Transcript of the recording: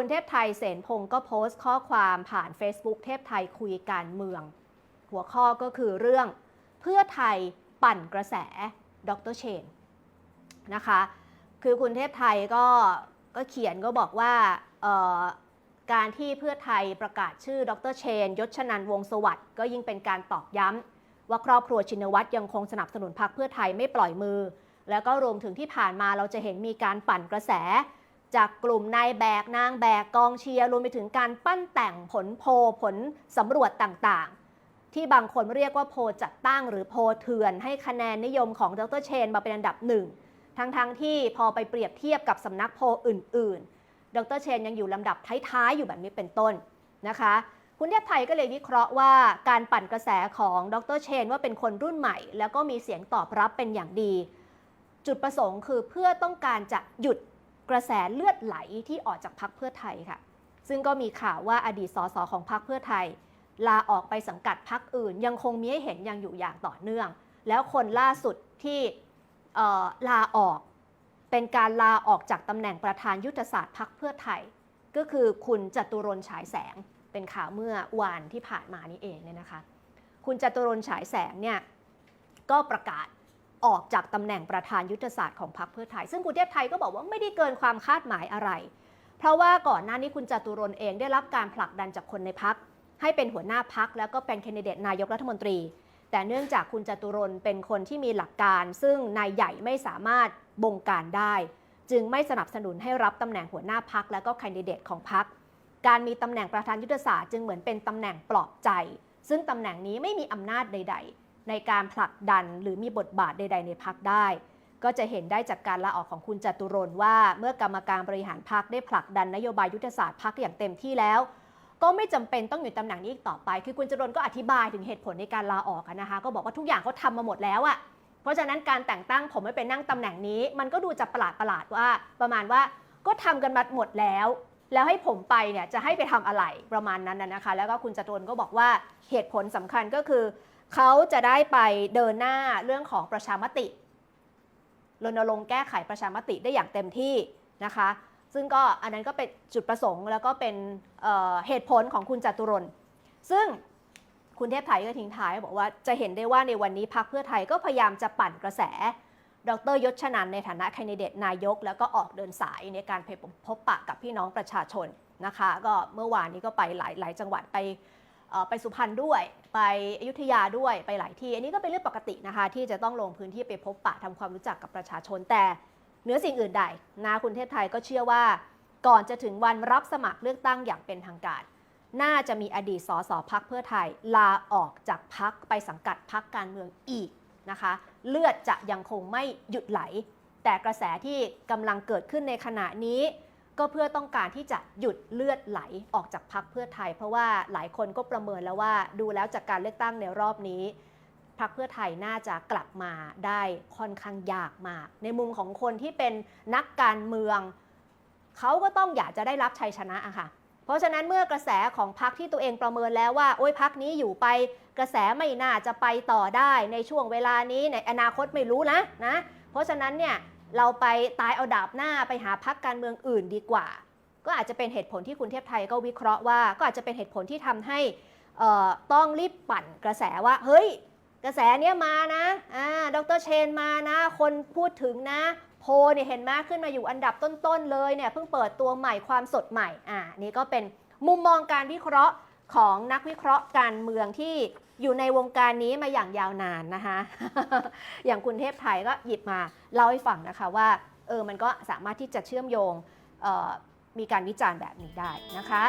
คุณเทพไทยเสนพงศ์ก็โพสต์ข้อความผ่าน Facebook เทพไทยคุยการเมือง หัวข้อก็คือเรื่องเพื่อไทยปั่นกระแสดรเชนนะคะ คือคุณเทพไทยก็ก็เขียนก็บอกว่าการที่เพื่อไทยประกาศชื่อดรเชน ยศชนันวงศสวัสด์ก็ยิ่งเป็นการตอกย้ำว่าครอบครัวชินวัตรยังคงสนับสนุนพรรคเพื่อไทยไม่ปล่อยมือ แล้วก็รวมถึงที่ผ่านมาเราจะเห็นมีการปั่นกระแส จากกลุ่มนายแบกนางแบกกองเชียร์รวมไปถึงการปั้นแต่งผลโพผลสำรวจต่างๆ ที่บางคนเรียกว่าโพจัดตั้งหรือโพเถื่อนให้คะแนนนิยมของดรเชนมาเป็นอันดับหนึ่งทั้งๆที่พอไปเปรียบเทียบกับสำนักโพอื่น ๆ ดรเชนยังอยู่ลำดับท้ายๆ อยู่แบบนี้เป็นต้นนะคะ คุณเทพไทยก็เลยวิเคราะห์ว่าการปั่นกระแสของดรเชนว่าเป็นคนรุ่นใหม่ แล้วก็มีเสียงตอบรับเป็นอย่างดี จุดประสงค์คือเพื่อต้องการจะหยุด กระแสเลือดไหลที่ออกจากพรรคเพื่อไทยค่ะ ซึ่งก็มีข่าวว่าอดีตสสของพรรคเพื่อไทย ลาออกไปสังกัดพรรคอื่น ยังคงมีให้เห็นยังอยู่อย่างต่อเนื่อง แล้วคนล่าสุดที่ลาออกเป็นการลาออกจากตำแหน่งประธานยุทธศาสตร์พรรคเพื่อไทย ก็คือคุณจตุรนฉายแสง เป็นข่าวเมื่อวานที่ผ่านมานี่เองเนี่ยนะคะ คุณจตุรนฉายแสงเนี่ยก็ประกาศ ออกจากตำแหน่งประธานยุทธศาสตร์ของพรรคเพื่อไทย ซึ่งคุณเทพไทยก็บอกว่าไม่ได้เกินความคาดหมายอะไร เพราะว่าก่อนหน้านี้คุณจตุรนเองได้รับการผลักดันจากคนในพักให้เป็นหัวหน้าพักแล้วก็เป็นแคนดิเดตนายกรัฐมนตรี แต่เนื่องจากคุณจตุรนเป็นคนที่มีหลักการ ซึ่งนายใหญ่ไม่สามารถบงการได้ จึงไม่สนับสนุนให้รับตำแหน่งหัวหน้าพักแล้วก็แคนดิเดตของพักการมีตำแหน่งประธานยุทธศาสตร์จึงเหมือนเป็นตำแหน่งปลอบใจ ซึ่งตำแหน่งนี้ไม่มีอำนาจใด ๆ ในการผลักดันหรือมีบทบาทใด ๆ ในพักได้ ก็จะเห็นได้จากการลาออกของคุณจตุรนว่า เมื่อกรรมการบริหารพักได้ผลักดันนโยบายยุทธศาสตร์พักอย่างเต็มที่แล้ว ก็ไม่จำเป็นต้องอยู่ตำแหน่งนี้อีกต่อไป คือคุณจตุรนก็อธิบายถึงเหตุผลในการลาออกนะคะ ก็บอกว่าทุกอย่างเขาทำมาหมดแล้วอะเพราะฉะนั้นการแต่งตั้งผมให้เป็นนั่งตำแหน่งนี้ มันก็ดูจะประหลาดประหลาดว่า ประมาณว่าก็ทำกันมาหมดแล้ว แล้วให้ผมไปเนี่ยจะให้ไปทำอะไรประมาณนั้นนะคะ แล้วก็คุณจตุรนก็บอกว่าเหตุผลสำคัญก็คือ เขาจะได้ไปเดินหน้าเรื่องของประชามติรณรงค์แก้ไขประชามติได้อย่างเต็มที่นะคะ ซึ่งก็อันนั้นก็เป็นจุดประสงค์ แล้วก็เป็นเเหตุผลของคุณจตุรนซึ่งคุณเทพไทยก็ทิ้งท้ายบอกว่าจะเห็นได้ว่าในวันนี้พักเพื่อไทยก็พยายามจะปั่นกระแส ดรยศชนันในฐานะแคนดิเดตนายก แล้วก็ออกเดินสายในการพบปะกับพี่น้องประชาชนนะคะ ก็เมื่อวานนี้ก็ไปหลายหลายจังหวัดไปไปสุพรรณด้วย ไปอยุธยาด้วยไปหลายที่ อันนี้ก็เป็นเรื่องปกตินะคะ ที่จะต้องลงพื้นที่ไปพบปะทำความรู้จักกับประชาชนแต่เหนือสิ่งอื่นใดนะคุณเทพไทยก็เชื่อว่า ก่อนจะถึงวันรับสมัครเลือกตั้งอย่างเป็นทางการ น่าจะมีอดีตสสพักเพื่อไทยลาออกจากพักไปสังกัดพักการเมืองอีก นะคะ เลือดจะยังคงไม่หยุดไหล แต่กระแสที่กำลังเกิดขึ้นในขณะนี้ก็เพื่อต้องการที่จะหยุดเลือดไหลออกจากพักเพื่อไทย เพราะว่าหลายคนก็ประเมินแล้วว่า ดูแล้วจากการเลือกตั้งในรอบนี้พรรคเพื่อไทยน่าจะกลับมาได้ค่อนข้างยากมาก ในมุมของคนที่เป็นนักการเมือง เขาก็ต้องอยากจะได้รับชัยชนะอะค่ะ เพราะฉะนั้นเมื่อกระแสของพรรคที่ตัวเองประเมินแล้วว่า โอ้ยพรรคนี้อยู่ไป กระแสไม่น่าจะไปต่อได้ในช่วงเวลานี้ในอนาคตไม่รู้นะนะ เพราะฉะนั้นเนี่ยเราไปตายเอาดาบหน้าไปหาพรรคการเมืองอื่นดีกว่า ก็อาจจะเป็นเหตุผลที่คุณเทพไทยก็วิเคราะห์ว่า ก็อาจจะเป็นเหตุผลที่ทำให้ต้องรีบปั่นกระแสว่า เฮ้ย กระแสเนี้ยมานะอ่าดรเชนมานะ คนพูดถึงนะ โพเนี่ยเห็นไหมขึ้นมาอยู่อันดับต้นๆเลยเนี่ยเพิ่งเปิดตัวใหม่ความสดใหม่อ่านี่ก็เป็นมุมมองการวิเคราะห์ของนักวิเคราะห์การเมืองที่ อยู่ในวงการนี้มาอย่างยาวนานนะคะ อย่างคุณเทพไทยก็หยิบมาเล่าให้ฟังนะคะว่าเออมันก็สามารถที่จะเชื่อมโยงออมีการวิจารณ์แบบนี้ได้นะคะ